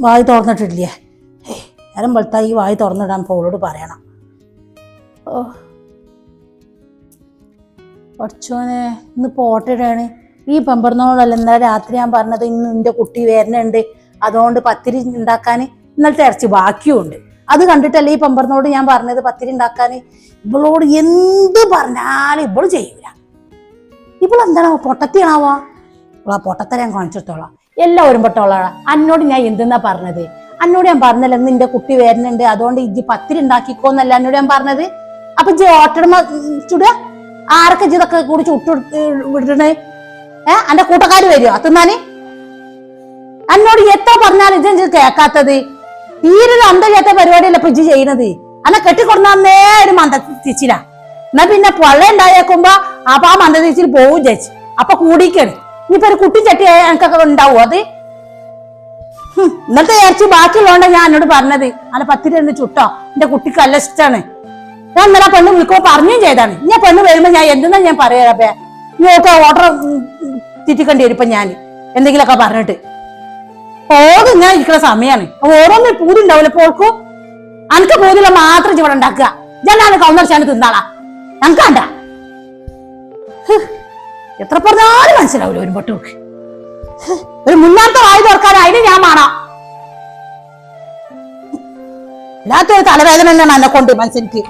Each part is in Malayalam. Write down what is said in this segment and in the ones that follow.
വായി തുറന്നിട്ടില്ലേ? നേരം വെളുത്താൽ ഈ വായി തുറന്നിടാൻ പോളോട് പറയണം. ഓ. പഠിച്ചോനെ ഇന്ന് പോട്ടിടാണ് ഈ പെമ്പറന്നോടല്ല ഇന്നലെ രാത്രി ഞാൻ പറഞ്ഞത് ഇന്ന് എന്റെ കുട്ടി വരുന്നുണ്ട് അതുകൊണ്ട് പത്തിരി ഉണ്ടാക്കാൻ ഇന്നലത്തെ ഇറച്ചി ബാക്കിയുണ്ട്. അത് കണ്ടിട്ടല്ലേ ഈ പെമ്പറന്നോട് ഞാൻ പറഞ്ഞത് പത്തിരി ഉണ്ടാക്കാൻ? ഇവളോട് എന്ത് പറഞ്ഞാലും ഇവൾ ചെയ്യൂല. ഇവളെന്താണോ പൊട്ടത്തിയാണാവാ? ഇവളാ പൊട്ടത്തരം കാണിച്ചിടത്തോളാം. എല്ലാവരും പൊട്ടോളാണ് അന്നോട് ഞാൻ എന്തെന്നാ പറഞ്ഞത്? അന്നോട് ഞാൻ പറഞ്ഞല്ല നിന്റെ കുട്ടി വരുന്നുണ്ട്. അതുകൊണ്ട് ഇജ്ജ് പത്തിരി ഉണ്ടാക്കിക്കോന്നല്ല എന്നോട് ഞാൻ പറഞ്ഞത്. അപ്പൊ ഇജ്ജ് ഓട്ടടമ ചുടുക ആരൊക്കെ ഇതൊക്കെ കൂടി ചുട്ടു വിടണേ? ഏ? അന്റെ കൂട്ടക്കാര് വരുമോ അത്തുന്നാന് എന്നോട് എത്ര പറഞ്ഞാലും ഇജ്ജ് ഇജ്ജ് കേക്കാത്തത് തീരെ ഒരു അന്തല്ലാത്ത പരിപാടിയല്ല ഇപ്പൊ ഇജ്ജ് ചെയ്യണത്. അന്നെ കെട്ടിക്കൊടുന്ന ഒരു മന്ദ തിച്ചില എന്നാ പിന്നെ പൊള്ള ഉണ്ടായേക്കുമ്പോ അപ്പൊ ആ മന്ദ തിച്ചിൽ പോവും ചേച്ചി അപ്പൊ കൂടിക്കാണ് ഇനിയിപ്പൊ ഒരു കുട്ടി ചട്ടി എനിക്കൊക്കെ ഉണ്ടാവും അത്? ഇന്നത്തെ ഇറച്ചി ബാക്കിയുള്ളതുകൊണ്ടാ ഞാൻ എന്നോട് പറഞ്ഞത്. അല്ല പത്തിരി എന്ന് ചുട്ടോ. എന്റെ കുട്ടിക്ക് നല്ല ഇഷ്ടമാണ് ഞാൻ ഇന്നലെ പെണ്ണ് വിളിക്കുമ്പോ പറഞ്ഞും ചെയ്താണ് ആ പെണ്ണ് വരുമ്പോ ഞാൻ എന്തെന്നാ ഞാൻ പറയാ ഇനിയൊക്കെ ഓർഡർ തിറ്റിക്കേണ്ടി വരും ഇപ്പൊ ഞാൻ എന്തെങ്കിലുമൊക്കെ പറഞ്ഞിട്ട്. ഓത് ഞാൻ ഇരിക്കുന്ന സമയമാണ് ഓരോന്നും പൂതി ഉണ്ടാവില്ല. പോൾക്കും അനക്ക് പൂതില്ല മാത്രം ഇവിടെ ഉണ്ടാക്കുക. ജനാണ് കൗന്നർച്ചാണ് തിന്നാളാ? ഞങ്ങൾക്ക് കണ്ട എത്ര പറഞ്ഞാലും മനസ്സിലാവില്ല ഒരു പൊട്ടുക്ക് ഒരു മുന്നാമത്തെ വായി തുറക്കാൻ അതിന് ഞാൻ വേണം ഇല്ലാത്തൊരു തലവേദന തന്നെയാണ് എന്നെ കൊണ്ട് മനസ്സിലേക്ക്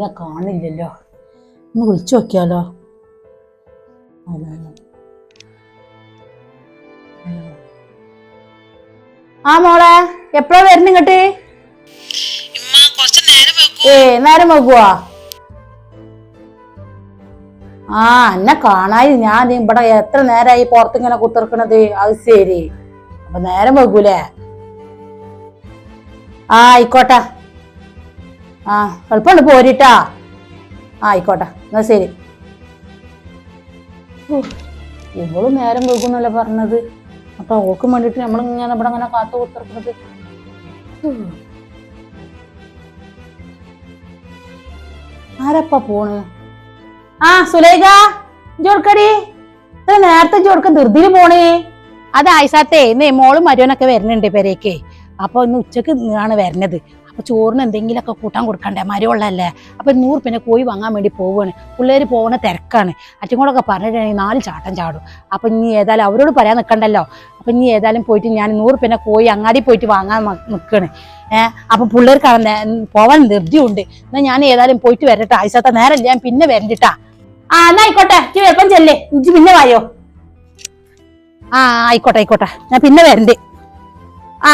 ഈ കാണില്ലല്ലോ. ഒന്ന് വിളിച്ചു നോക്കിയാലോ. ആ മോളെ എപ്പോഴാ വരുന്ന ഇങ്ങട്ട്? ഏ നേരം വെക്കുവാ ആ എന്നെ കാണായി ഞാൻ ഇവിടെ എത്ര നേരമായി പുറത്ത് ഇങ്ങനെ കുത്തിർക്കണത്. അത് ശരി. അപ്പൊ നേരം വെക്കൂലേ ആ ആയിക്കോട്ടെ. ആ എളുപ്പമുണ്ട് പോരിട്ടാ. ആയിക്കോട്ടെ എന്നാ ശരി. ഇവളും നേരം വെക്കുന്നല്ലേ പറഞ്ഞത്. അപ്പൊ ഓക്കും വേണ്ടിട്ട് നമ്മളിങ്ങനെ ഇവിടെ അങ്ങനെ കാത്തു കൊടുത്തിരിക്കുന്നത് ആരപ്പ പോണ്? ആ സുലേഖ ജോർക്കടി നേരത്തെ ജോർക്ക ധൃതിയിൽ പോണേ. അത് ആയിസാത്തേ ഇന്ന് മോളും മരുവനൊക്കെ വരുന്നുണ്ട് പെരേക്ക്. അപ്പൊ ഇന്ന് ഉച്ചയ്ക്ക് ആണ് വരുന്നത് അപ്പൊ ചോറിന് എന്തെങ്കിലുമൊക്കെ കൂട്ടാൻ കൊടുക്കണ്ടേ? മരമുള്ളതല്ലേ അപ്പോൾ നൂറ് പിന്നെ കോഴി വാങ്ങാൻ വേണ്ടി പോവുകയാണ് പിള്ളേർ പോകുന്ന തിരക്കാണ്. കൂടെ പറഞ്ഞിട്ടുണ്ടെങ്കിൽ നാല് ചാട്ടം ചാടും. അപ്പൊ ഇനി ഏതായാലും അവരോട് പറയാൻ നിൽക്കണ്ടല്ലോ അപ്പൊ ഇനി ഏതായാലും പോയിട്ട് ഞാൻ നൂറ് പിന്നെ കോഴി അങ്ങാടി പോയിട്ട് വാങ്ങാൻ നിൽക്കുകയാണ് ഏഹ് അപ്പൊ പിള്ളേർക്ക് പോവാൻ ധൃതിയുണ്ട്. എന്നാ ഞാൻ ഏതായാലും പോയിട്ട് വരട്ടെ. ആയിസാത്ത നേരം ഞാൻ പിന്നെ വരണ്ടിട്ടാ. ആ എന്നാ ആയിക്കോട്ടെ. ഇജ്ജ് എപ്പം ചെല്ലേ? ഇജ്ജ് പിന്നെ വായോ? ആ ആയിക്കോട്ടെ ആയിക്കോട്ടെ. ഞാൻ പിന്നെ വരണ്ട്. ആ.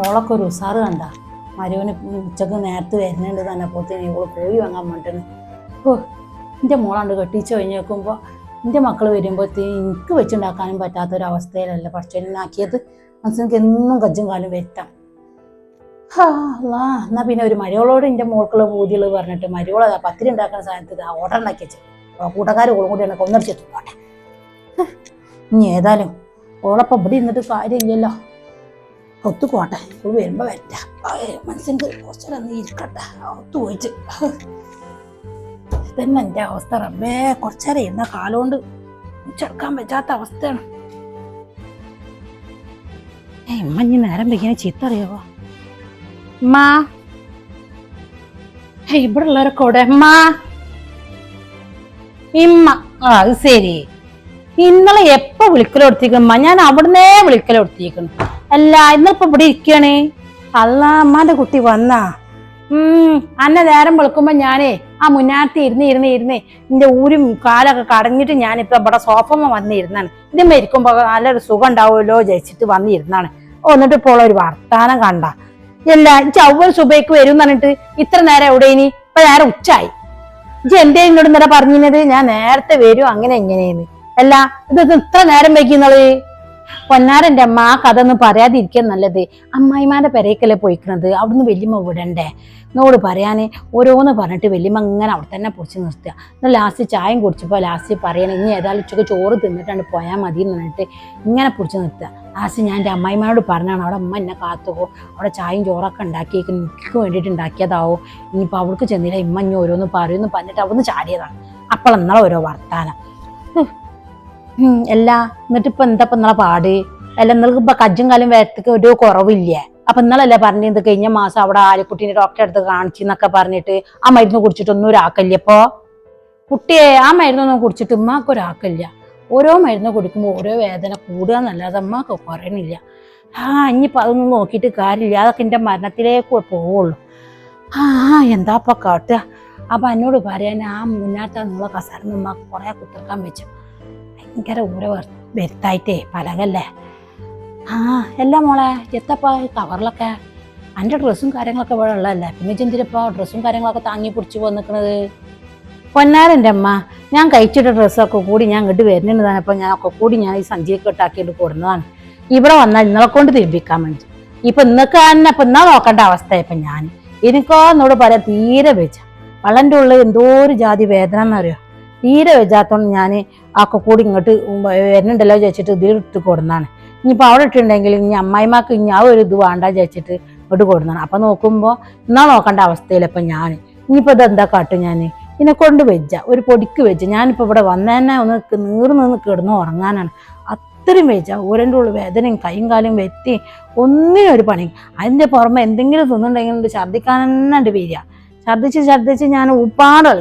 ഓളൊക്കെ ഒരു ഉസാറ് കണ്ട. മരുവന് ഉച്ചയ്ക്ക് നേരത്തെ വരുന്നുണ്ട് തന്നെ പോത്തിന്. ഇവൾ പോയി വാങ്ങാൻ വേണ്ടിട്ട് ഓ എന്റെ മോളാണ്ട് കെട്ടിച്ച് കഴിഞ്ഞ് നോക്കുമ്പോൾ എന്റെ മക്കൾ വരുമ്പോഴത്തേന് എനിക്ക് വെച്ചുണ്ടാക്കാനും പറ്റാത്തൊരവസ്ഥയിലല്ല പഠിച്ചതിനാക്കിയത് മനസ്സിലേക്ക് എന്നും കജ്ജും കാലും വരുത്താം ഹാ, എന്നാ പിന്നെ ഒരു മരിയോളോട് എന്റെ മോൾക്കുള്ള പൂതികൾ പറഞ്ഞിട്ട് മരിയോള പത്തിരി ഉണ്ടാക്കുന്ന സാധനത്തിൽ ഓർഡർ ഉണ്ടാക്കി വെച്ചു കൂട്ടക്കാർ ഓളും കൂടി എന്നെ കൊന്നടിച്ച് തിന്നോട്ടെ ഹ്, ഇനി ഏതായാലും ഓളപ്പം ഇവിടെ ഇരുന്നിട്ട് കാര്യമില്ലല്ലോ. ഒത്തുപോട്ടെ ഇപ്പോൾ വരുമ്പോൾ വരട്ടെ മനസ്സിന്റെ കുറച്ചുകൂടെ ഒന്ന് ഇരിക്കട്ടെ. ഒത്തു പോയിട്ട്. ഇതന്നെ എന്റെ അവസ്ഥ. റബ്ബേ കുറച്ചേരം ഇരുന്ന കാലുകൊണ്ട് ചെറുക്കാൻ പറ്റാത്ത അവസ്ഥയാണ്. ഏ ഉമ്മ ഇനി നേരം വെക്കാൻ ചീത്ത അറിയാവോ? അമ്മ ഇവിടെ ഉള്ളവരൊക്കെ ഇവിടെ അമ്മ ഇമ്മ. ആ അത് ശരി. ഇന്നലെ എപ്പോ വിളിക്കലെടുത്തിക്കമ്മ ഞാൻ അവിടുന്നേ വിളിക്കലെടുത്തിരിക്കുന്നു അല്ല ഇന്നിപ്പോ ഇവിടെ ഇരിക്കണേ അമ്മാന്റെ കുട്ടി വന്നാ. ഉം അന്ന നേരം വെളുക്കുമ്പോ ഞാനേ ആ മുന്നാട്ടി ഇരുന്ന് ഇരുന്ന് ഇരുന്ന് എന്റെ ഊരും കാലൊക്കെ കടഞ്ഞിട്ട് ഞാനിപ്പോ ഇവിടെ സോഫമ്മ വന്നിരുന്നാണ്. ഇത് ഇരിക്കുമ്പോ നല്ലൊരു സുഖം ഉണ്ടാവുമല്ലോ ജയിച്ചിട്ട് വന്നിരുന്നാണ്. എന്നിട്ട് ഇപ്പോൾ ഒരു വർത്താനം കണ്ട. എല്ലാ ചവ്വൽ സുബൈക്ക് വരും പറഞ്ഞിട്ട് ഇത്ര നേരം എവിടെ ഇനി? ഇപ്പൊ നേരം ഉച്ചായി ഇജ്ജ് എന്റെ ഇങ്ങോട്ട് ഇന്നലെ പറഞ്ഞിരുന്നത്? ഞാൻ നേരത്തെ വരും അങ്ങനെ എങ്ങനെയെന്ന് അല്ല ഇത് ഇത്ര നേരം വയ്ക്കുന്നത് പൊന്നാരന്റെ അമ്മ ആ കഥ ഒന്നും പറയാതിരിക്കാൻ നല്ലത്. അമ്മായിമാരുടെ പെരയ്ക്കല്ലേ പോയിക്കണത്. അവിടുന്ന് വലിയമ്മ വിടണ്ടേ? എന്നോട് പറയാന് ഓരോന്ന് പറഞ്ഞിട്ട് വലിയമ്മ ഇങ്ങനെ അവിടെ തന്നെ പൊടിച്ച് നിർത്തുക. എന്നാൽ ലാസ്റ്റ് ചായം കുടിച്ചപ്പോൾ ലാസ്റ്റ് പറയണം ഇനി ഏതായാലും ഉച്ചയ്ക്ക് ചോറ് തിന്നിട്ടാണ് പോയാൽ മതി എന്ന് പറഞ്ഞിട്ട് ഇങ്ങനെ പൊടിച്ച് നിർത്തുക. ലാസ്റ്റ് ഞാൻ എന്റെ അമ്മായിമാരോട് പറഞ്ഞാണ് അവിടെ അമ്മ എന്നെ കാത്തുകോ അവിടെ ചായയും ചോറൊക്കെ ഉണ്ടാക്കിയേക്ക്. എനിക്ക് വേണ്ടിയിട്ട് ഉണ്ടാക്കിയതാവോ? ഇനിയിപ്പോൾ അവൾക്ക് ചെന്നില്ല ഇമ്മ ഇനി ഓരോന്ന് പറയുമെന്ന് പറഞ്ഞിട്ട് അവിടുന്ന് ചാടിയതാണ്. അപ്പോൾ എന്നാൽ ഓരോ വർത്താനം. അല്ല എന്നിട്ട് ഇപ്പൊ എന്താ ഇപ്പൊ നിങ്ങളെ പാട്? അല്ല നിങ്ങൾക്ക് ഇപ്പൊ കജ്ജും കാലം വേരത്തേക്ക് ഒരു കുറവില്ലേ? അപ്പൊ ഇന്നലല്ലേ പറഞ്ഞത് കഴിഞ്ഞ മാസം അവിടെ ആലിക്കുട്ടീനെ ഡോക്ടറെ അടുത്ത് കാണിച്ചെന്നൊക്കെ പറഞ്ഞിട്ട് ആ മരുന്ന് കുടിച്ചിട്ടൊന്നും ഒരാക്കല്ലേ ഇപ്പോ? കുട്ടിയെ ആ മരുന്നൊന്നും കുടിച്ചിട്ട് ഉമ്മാക്ക് ഒരാക്കില്ല ഓരോ മരുന്ന് കുടിക്കുമ്പോൾ ഓരോ വേദന കൂടുക എന്നല്ലാതെ ഉമ്മാക്ക് കുറയണില്ല ആ ഇനിയിപ്പോൾ അതൊന്നും നോക്കിയിട്ട് കാര്യമില്ല. അതൊക്കെ എന്റെ മരണത്തിലേക്ക് പോവുള്ളൂ. ആ എന്താപ്പൊ കാട്ടുക? അപ്പം എന്നോട് പറയാൻ ആ മുന്നാത്ത നിങ്ങളെ കസാരം ഉമ്മാക്ക് കുറേ കുത്തിർക്കാൻ വെച്ചു. ഭയങ്കര ഊര വരുത്തായിട്ടേ പലകല്ലേ? ആ എല്ലാ മോളെ എത്തപ്പാ കവറിലൊക്കെ. എന്റെ ഡ്രസ്സും കാര്യങ്ങളൊക്കെ ഇവിടെ ഉള്ളതല്ലേ? പിന്നെ ചെന്തിരിപ്പോ ഡ്രസ്സും കാര്യങ്ങളൊക്കെ താങ്ങി പിടിച്ച് വന്നിക്കണത് പൊന്നാരന്റെ അമ്മ ഞാൻ കഴിച്ചിട്ട ഡ്രസ്സൊക്കെ കൂടി ഞാൻ ഇങ്ങോട്ട് വരുന്നതാണ് അപ്പോൾ ഞാൻ ഒക്കെ കൂടി ഞാൻ ഈ സഞ്ചിയൊക്കെ ഇട്ടാക്കിയിട്ട് കൊടുന്നതാണ്. ഇവിടെ വന്നാൽ ഇന്നലെ കൊണ്ട് തിരുമ്പിക്കാൻ വേണ്ടി. ഇപ്പൊ ഇന്നൊക്കെ തന്നെ ഇപ്പൊ ഇന്നാ നോക്കേണ്ട അവസ്ഥ ഇപ്പൊ ഞാൻ എനിക്കോ എന്നോട് പറയാം തീരെ വെച്ച വള്ളന്റെ ഉള്ളിൽ എന്തോ ഒരു ജാതി വേദന എന്നറിയോ? തീരെ വെച്ചാത്തോണ്ട് ഞാൻ ഒക്കെ കൂടി ഇങ്ങോട്ട് വരുന്നുണ്ടല്ലോ ചോദിച്ചിട്ട് ഇതിൽ ഇട്ട് കൊടുന്നാണ്. ഇനിയിപ്പോൾ അവിടെ ഇട്ടുണ്ടെങ്കിൽ ഇനി അമ്മായിമാക്ക് ഇനി ആ ഒരു ഇത് വേണ്ട ചോദിച്ചിട്ട് ഇങ്ങോട്ട് കൊടുന്നാണ്. അപ്പം നോക്കുമ്പോൾ എന്നാ നോക്കേണ്ട അവസ്ഥയിലപ്പം ഞാൻ ഇനിയിപ്പോൾ ഇതെന്താ കാട്ടും ഞാൻ ഇതിനെ കൊണ്ട് വെച്ച ഒരു പൊടിക്ക് വെച്ച ഞാനിപ്പോൾ ഇവിടെ വന്നതന്നെ ഒന്ന് നീറ് നിന്ന് കിടന്ന് ഉറങ്ങാനാണ്. അത്രയും വെച്ച ഊരന്റെ ഉള്ളിൽ വേദനയും കൈയും കാലും വെത്തി ഒന്നിനും ഒരു പണി അതിന്റെ പുറമെ എന്തെങ്കിലും തിന്നുണ്ടെങ്കിൽ ഛർദ്ദിക്കാൻ തന്നെ ഉണ്ട് വരിക. ഛർദ്ദിച്ച് ഛർദ്ദിച്ച് ഞാൻ ഉപ്പാട്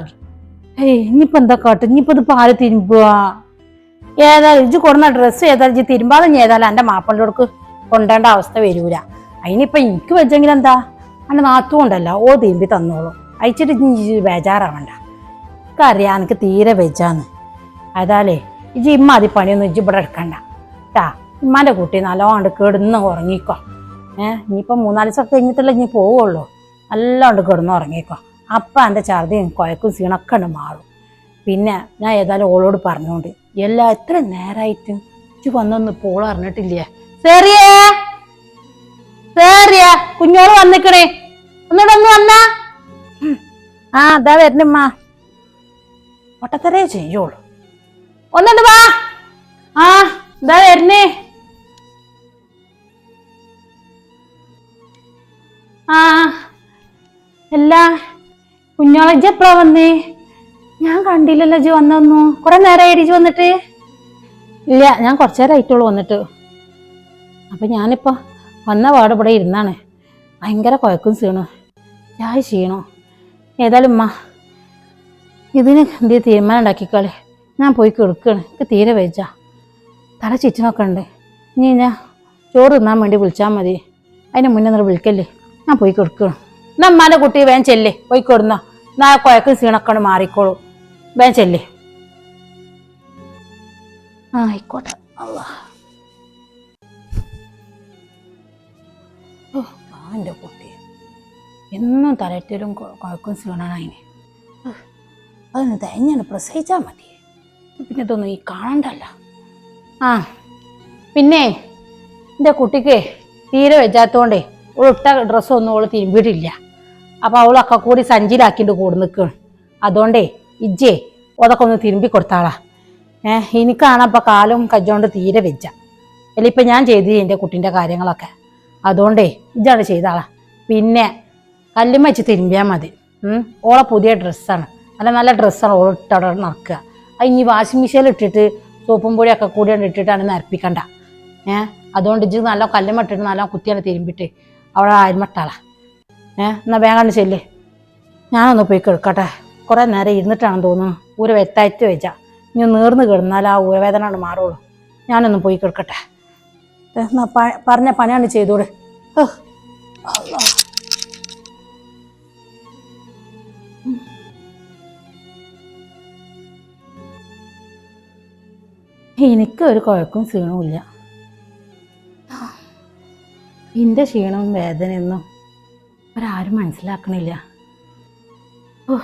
ഏയ് ഇനിയിപ്പോൾ എന്താ കാട്ടും ഇനിയിപ്പോ ഇത് പാൽ തിരുമ്പുക. ഏതായാലും ഇജ്ജ് കൊടുന്ന ഡ്രസ്സ് ഏതായാലും ഇജ്ജ് തിരുമ്പാതെ ഏതായാലും എന്റെ മാപ്പിളോടക്ക് കൊണ്ടേണ്ട അവസ്ഥ വരൂല. അതിനിപ്പോ എനിക്ക് വെച്ചെങ്കിൽ എന്താ? എന്റെ നാത്തും കൊണ്ടല്ല ഓ തിരുമ്പി തന്നോളൂ. അയച്ചിട്ട് ഇജ്ജ് ബേജാറാവണ്ട. എനിക്കറിയാം എനിക്ക് തീരെ വെജാന്ന്. അതാലേ ഇജ്ജ് ഇമ്മ അതി പണിയൊന്നും ഇജ്ജ് ഇവിടെ എടുക്കണ്ട. ട്ടാ ഇമ്മാന്റെ കുട്ടി നല്ലോണ്ട് കിടന്ന് ഉറങ്ങിക്കോ. ഏഹ് ഇനിയിപ്പോൾ മൂന്നാൽ ദിവസം കഴിഞ്ഞിട്ടല്ലേ ഇനി പോവുള്ളൂ. നല്ലോണ്ട് കിടന്ന് ഉറങ്ങിക്കോ. അപ്പം എന്റെ ഛർദിയും കുഴക്കും സീണൊക്കെ ഉണ്ട് മാറും. പിന്നെ ഞാൻ ഏതായാലും ഓളോട് പറഞ്ഞോണ്ട് എല്ലാം എത്ര നേരായിട്ടും ഇച്ചു വന്നൊന്ന് പോൾ അറിഞ്ഞിട്ടില്ലേ? സേറിയേ സെറിയ കുഞ്ഞോൾ വന്നിക്കണേ. ഒന്നുകൂടെ ഒന്ന് വന്നാ. ആ അതാ വരണമ്മ. ഒട്ടത്തരേ ചെയ്യുള്ളൂ. ഒന്നുണ്ട് വാ. ആ ഇതാ വരണേ. ആ എല്ലാ കുഞ്ഞോളെ ഇജ്ജ് എപ്പഴാ വന്നേ? ഞാൻ കണ്ടില്ലല്ലോ ഇജ്ജ് വന്നു കുറെ നേരമായി ഇജ്ജ് വന്നിട്ട്? ഇല്ല ഞാൻ കുറച്ചു നേരം ആയിട്ടുള്ളൂ വന്നിട്ട്. അപ്പൊ ഞാനിപ്പോ വന്ന പാട് ഇവിടെ ഇരുന്നാണ്. ഭയങ്കര കുഴക്കും ക്ഷീണു ചായ ക്ഷീണോ? ഏതായാലും ഉമ്മ ഇതിന് എന്ത് തീരുമാനം ഉണ്ടാക്കിക്കളി. ഞാൻ പോയി കിടക്കുകയാണ് എനിക്ക് തീരെ വെച്ച തല ചുറ്റിനൊക്കെ ഉണ്ട്. ഇനി ഞാൻ ചോറ് തിന്നാൻ വേണ്ടി വിളിച്ചാൽ മതി. അതിന് മുന്നേ നിങ്ങൾ വിളിക്കല്ലേ. ഞാൻ പോയി കിടക്കണം. എന്നാ കുട്ടി വേൻ ചെല്ലേ പോയിക്കൊടുന്ന. ആ കുഴക്കും ക്ഷീണൊക്കെ മാറിക്കോളൂ. വേൻ ചെല്ലേ. ആ ആയിക്കോട്ടെ. എന്റെ കുട്ടി. എന്നും തലറ്റലും കുഴക്കും ക്ഷീണനായിന് അതൊന്ന് തേഞ്ഞാണ് പ്രസവിച്ചാൽ മതി. പിന്നെ ഇതൊന്നും ഈ കാണണ്ടല്ല. ആ പിന്നെ എന്റെ കുട്ടിക്ക് തീരെ വെച്ചാത്തോണ്ടേ ഓൾ ഇട്ട ഡ്രസ്സൊന്നും ഓൾ തിരുമ്പിയിട്ടില്ല അപ്പോൾ അവളൊക്കെ കൂടി സഞ്ചിയിലാക്കിയിട്ട് കൂടെ നിൽക്കുകയാണ്. അതുകൊണ്ടേ ഇജ്ജേ അതൊക്കെ ഒന്ന് തിരുമ്പി കൊടുത്താളാ. ഏഹ് എനിക്കാണ് അപ്പോൾ കാലും കജ്ജോണ്ട് തീരെ വെച്ച അല്ല ഇപ്പം ഞാൻ ചെയ്തു എന്റെ കുട്ടീന്റെ കാര്യങ്ങളൊക്കെ? അതുകൊണ്ടേ ഇജ്ജാണ് ചെയ്താളാ. പിന്നെ കല്ലും വെച്ച് തിരുമ്പിയാൽ മതി. ഓളെ പുതിയ ഡ്രസ്സാണ്. നല്ല നല്ല ഡ്രസ്സാണ് ഓൾ ഇട്ടവിടെ നടക്കുക. അത് ഇനി വാഷിംഗ് മെഷീനിൽ ഇട്ടിട്ട് സോപ്പും പൊടിയൊക്കെ കൂടി ഇട്ടിട്ടാണ് നരപ്പിക്കണ്ട. ഏഹ് അതുകൊണ്ട് ഇജ്ജ് നല്ല കല്ലുമ്മ ഇട്ടിട്ട് നല്ല കുത്തിയാണ് തിരുമ്പിട്ട് അവിടെ അരിമട്ടാളാ ഏ എന്നാൽ വേഗം ചെല്ലേ. ഞാനൊന്ന് പോയി കിടക്കട്ടെ. കുറേ നേരം ഇരുന്നിട്ടാണെന്ന് തോന്നുന്നു. ഒരു വെത്തായിട്ട് വെച്ചാ. ഇനി നീർന്ന് കിടന്നാൽ ആ ഊരവേദന കൊണ്ട് മാറുള്ളൂ. ഞാനൊന്ന് പോയി കിടക്കട്ടെ. എന്നാ പറഞ്ഞ പണിയാണ് ചെയ്തോട്. എനിക്കൊരു കുഴക്കും ക്ഷീണവും ഇല്ല എന്റെ ക്ഷീണവും വേദനയൊന്നും ഒരാരും മനസ്സിലാക്കണില്ല. ഉം.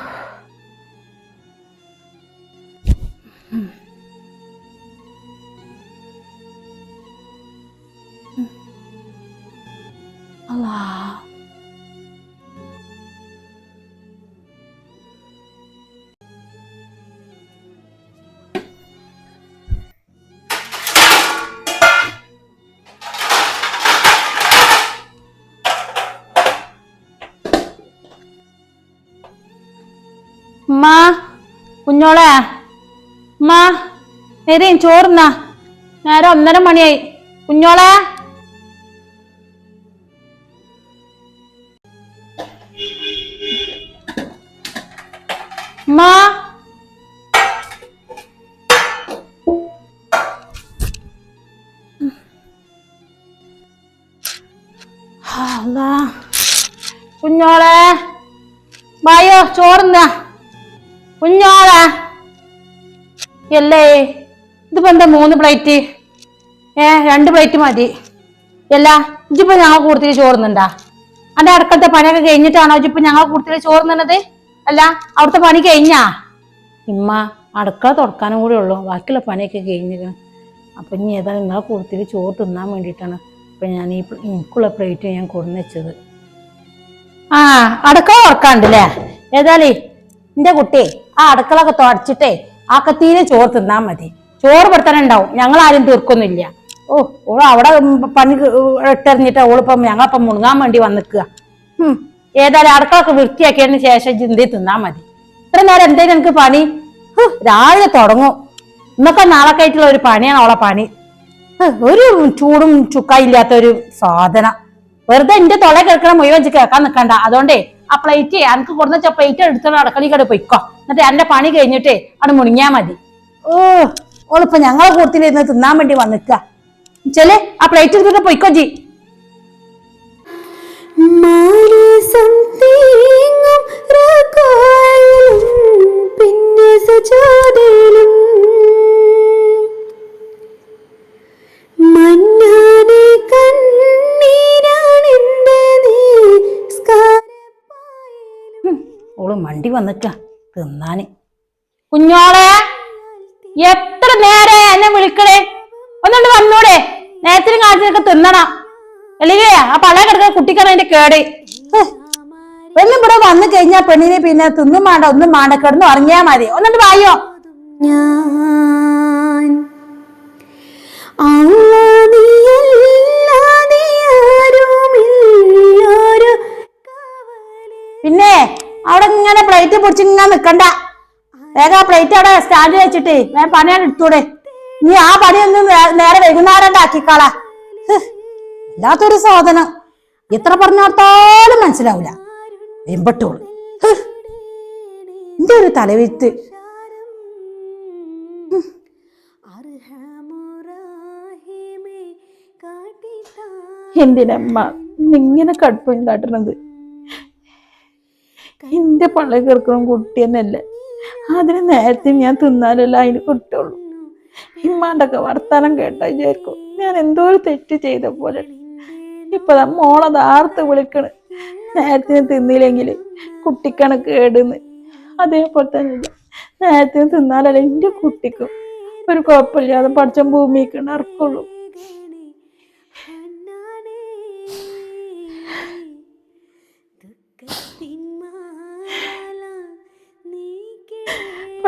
അല്ലാ കുഞ്ഞോളെ. മാ നേരെയും ചോറുന്നാ. നേരം ഒന്നര മണിയായി. കുഞ്ഞോളെ. മാ. കുഞ്ഞോളെ. വായോ ചോറുന്നാ. അല്ലേ ഇതിപ്പോ എന്താ മൂന്ന് പ്ലേറ്റ്? ഏ രണ്ട് പ്ലേറ്റ് മതി. അല്ല ഇജിപ്പോ ഞങ്ങൾ കൂടുതൽ ചോറുന്നുണ്ടാ? അന്റെ അടുക്കളത്തെ പണിയൊക്കെ കഴിഞ്ഞിട്ടാണോ ഇജിപ്പോ ഞങ്ങൾ കൂടുതൽ ചോറുന്നത് അല്ല അവിടുത്തെ പണി കഴിഞ്ഞാ? ഇമ്മ അടുക്കള തുറക്കാനും കൂടെ ഉള്ളൂ. ബാക്കിയുള്ള പണിയൊക്കെ കഴിഞ്ഞിരിക്കണം. അപ്പൊ ഇനി ഏതായാലും നിങ്ങളെ കൂടുതൽ ചോറ് തിന്നാൻ വേണ്ടിയിട്ടാണ് ഇപ്പൊ ഞാൻ ഈ എനിക്കുള്ള പ്ലേറ്റ് ഞാൻ കൊടുന്ന് വെച്ചത്. ആ അടുക്കള തുറക്കാണ്ടല്ലേ ഏതാലേ എന്റെ കുട്ടിയെ ആ അടുക്കളൊക്കെ തുടച്ചിട്ടേ ആ കത്തീനെ ചോറ് തിന്നാ മതി. ചോറ് പെടുത്താൻ ഉണ്ടാവും. ഞങ്ങൾ ആരും തീർക്കൊന്നുമില്ല. ഓ ഓ അവിടെ പണി ഇട്ടറിഞ്ഞിട്ട് ഓളിപ്പം ഞങ്ങളിപ്പം മുണങ്ങാൻ വേണ്ടി വന്നിക്കുക. ഏതായാലും അടുക്കളൊക്കെ വൃത്തിയാക്കിയതിന് ശേഷം ചിന്തി തിന്നാ മതി. ഇത്ര നേരം എന്തേലും എനിക്ക് പണി? രാവിലെ തുടങ്ങും. ഇന്നൊക്കെ നാളൊക്കെ ആയിട്ടുള്ള ഒരു പണിയാണ് അവളെ പണി. ഒരു ചൂടും ചുക്കായില്ലാത്ത ഒരു സാധനം. വെറുതെ എന്റെ തൊള കിടക്കണം മുഴുവൻ കേൾക്കാൻ നിൽക്കണ്ട അതുകൊണ്ടേ ആ പ്ലേറ്റ് എനിക്ക് കൊടുന്ന പ്ലേറ്റ് എടുത്തോണ്ട് കട പൊയ്ക്കോ. എന്നിട്ട് എന്റെ പണി കഴിഞ്ഞിട്ടേ അവിടെ മുണിങ്ങിയാ മതി. ഓ ഓളിപ്പോ ഞങ്ങളെ കൂട്ടത്തിലിരുന്ന് തിന്നാൻ വേണ്ടി വന്നിക്ക. ചെൽ ആ പ്ലേറ്റ് എടുത്തിട്ട് പൊയ്ക്കോ ജി. ഓൾ വന്നിട്ടാ വന്നിക്ക തിന്നാന്. കുഞ്ഞോളെ എത്ര നേരെ എന്നെ വിളിക്കണേ? ഒന്നുകൊണ്ട് വന്നൂടെ. നേരത്തിനും കാലത്തിനൊക്കെ തിന്നണം. അല്ലെങ്കിൽ ആ പഴയ കിടക്കുന്ന കുട്ടിക്കാണ് അതിന്റെ കേട്. എല്ലാം ഇവിടെ വന്നു കഴിഞ്ഞാ പെണ്ണിനെ പിന്നെ തിന്നും വേണ്ട ഒന്നും വേണ്ട കിടന്ന് ഉറങ്ങിയാ മതി. ഒന്നുകൊണ്ട് വായോ? ഞാൻ അല്ലാ പിന്നെ അവിടെ ഇങ്ങനെ പ്ലേറ്റ് പൊടിച്ച് ഇങ്ങനെ നിക്കണ്ട. വേഗം ആ പ്ലേറ്റ് അവിടെ സ്റ്റാൻഡിൽ വെച്ചിട്ട് ഞാൻ പണിയാണ് എടുത്തൂടെ. നീ ആ പണിയൊന്നും നേരെ വൈകുന്നേരം ആക്കിക്കാളാ ഹ്, വല്ലാത്തൊരു സാധനം. എത്ര പറഞ്ഞോർത്താലും മനസ്സിലാവൂല. വെമ്പട്ടോൾ. എന്റെ ഒരു തലവിത്ത്. എന്തിനമ്മ? ഇങ്ങനെ കടുപ്പം കാട്ടണത് എന്റെ പള്ള കേൾക്കുന്ന കുട്ടി തന്നെയല്ലേ? അതിന് നേരത്തെ ഞാൻ തിന്നാലല്ല അതിന് കിട്ടുള്ളൂ. ഇമ്മാണ്ടൊക്കെ വർത്താനം കേട്ടാ വിചാരിക്കും. ഞാൻ എന്തോ ഒരു തെറ്റ് ചെയ്ത പോലെ. ഇപ്പൊ മോളത് ആർത്ത് വിളിക്കണ്. നേരത്തിന് തിന്നില്ലെങ്കിൽ കുട്ടിക്കാണ് കേടുന്ന്. അതേപോലെ തന്നെ. നേരത്തിന് തിന്നാലല്ല എന്റെ കുട്ടിക്കും ഒരു കുഴപ്പമില്ലാതെ പഠിച്ച ഭൂമിക്ക് ഇറക്കുള്ളൂ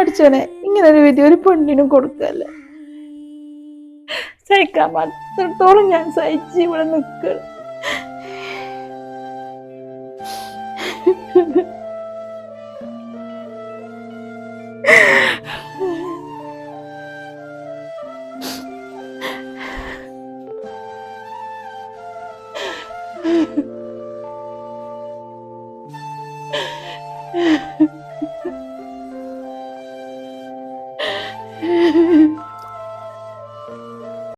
പഠിച്ചോനെ ഇങ്ങനെ ഒരു വിധി ഒരു പെണ്ണിനും കൊടുക്കല്ലേ? സഹിക്കാൻ മാത്രത്തോളം ഞാൻ സഹിച്ച് ഇവിടെ നിൽക്കണം